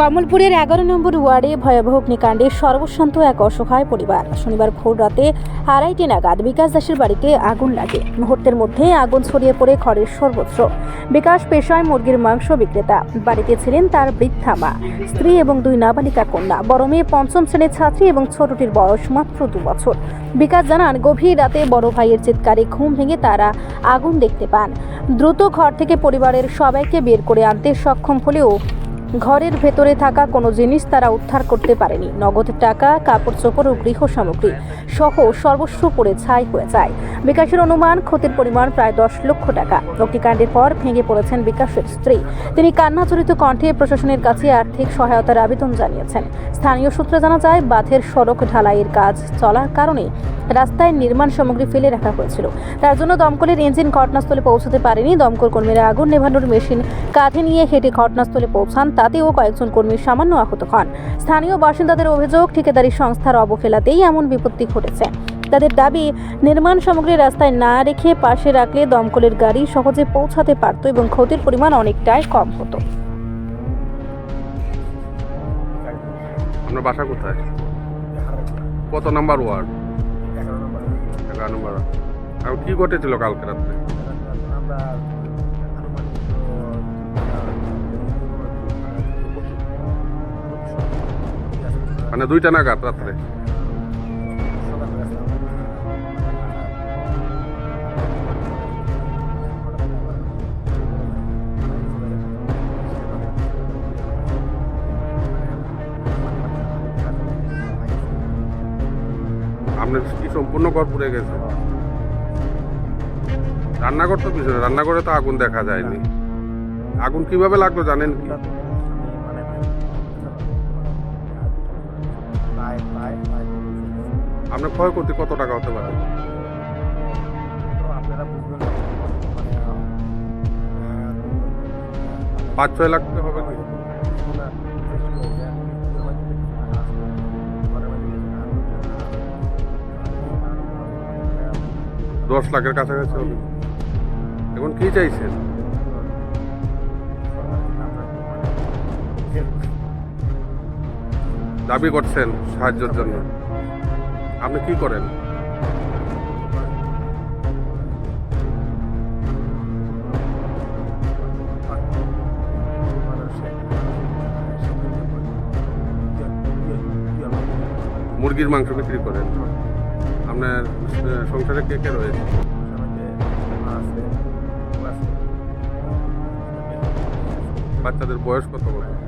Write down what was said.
কমলপুরের এগারো নম্বর ওয়ার্ডে ভয়াবহ অগ্নিকাণ্ডে সর্বশান্ত এক অসহায় পরিবার। শনিবার ভোর রাতে আড়াইটে নাগাদ বিকাশ দাসের বাড়িতে আগুন লাগে। মুহূর্তের মধ্যে আগুন ছড়িয়ে পড়ে ঘরের সর্বত্র। বিকাশ পেশায় মুরগির মাংস বিক্রেতা। বাড়িতে ছিলেন তার বৃদ্ধা মা, স্ত্রী এবং দুই নাবালিকা কন্যা। বড় মেয়ে পঞ্চম শ্রেণির ছাত্রী এবং ছোটটির বয়স মাত্র দু বছর। বিকাশ জানান, গভীর রাতে বড় ভাইয়ের চিৎকারে ঘুম ভেঙে তারা আগুন দেখতে পান। দ্রুত ঘর থেকে পরিবারের সবাইকে বের করে আনতে সক্ষম হলেও ঘরের ভেতরে থাকা কোনো জিনিস তারা উদ্ধার করতে পারেনি। নগদ টাকা কাপড় চোপড় ও গৃহ সামগ্রী সহ সর্বস্ব পড়ে ছাই হয়ে যায়। বিকাশের অনুমান, ক্ষতির পরিমাণ প্রায় দশ লক্ষ টাকা। অগ্নিকাণ্ডের পর ভেঙে পড়েছেন বিকাশের স্ত্রী। তিনি কান্নাজড়িত কণ্ঠে প্রশাসনের কাছে আর্থিক সহায়তার আবেদন জানিয়েছেন। স্থানীয় সূত্রে জানা যায়, বাঁধের সড়ক ঢালাইয়ের কাজ চলার কারণে রাস্তায় নির্মাণ সামগ্রী ফেলে রাখা হয়েছিল। তার জন্য দমকলের ইঞ্জিন ঘটনাস্থলে পৌঁছতে পারেনি। দমকল কর্মীরা আগুন নেভানোর মেশিন কাঁধে নিয়ে হেঁটে ঘটনাস্থলে পৌঁছান। তাতেও কয়েকজন কর্মী সামান্য আহত হন। স্থানীয় বাসিন্দাদের অভিযোগ, ঠিকাদারি সংস্থার অবহেলাতেই এমন বিপত্তি ঘটেছে। তাদের দাবি, নির্মাণ সামগ্রী রাস্তায় না রেখে পাশে রাখলে দমকলের গাড়ি সহজে পৌঁছাতে পারত এবং ক্ষতির পরিমাণ অনেকটাই কম হতো। আপনার বাসা কোথায়? কত নাম্বার ওয়ার্ড? এগারো নম্বর। আর কি ঘটেছিল কালকে রাত্রে? মানে দুইটা নাগাদ রাত্রে। সম্পূর্ণ ঘর পুড়ে গেছে? রান্নাঘর তো পিছনে, রান্নাঘরে তো আগুন দেখা যায়নি। আগুন কীভাবে লাগল জানেন কি? আপনার ক্ষয়ক্ষতি কত টাকা হতে পারে? পাঁচ ছয় লাখ টাকা হবে কি? দশ লাখের কাছাকাছি হবে। এখন কি চাইছেন? দাবি করছেন সাহায্যের জন্য। আপনি কি করেন? মুরগির মাংস বিক্রি করেন। আপনার সংসারে কে কে রয়েছে? বাচ্চাদের বয়স কত কত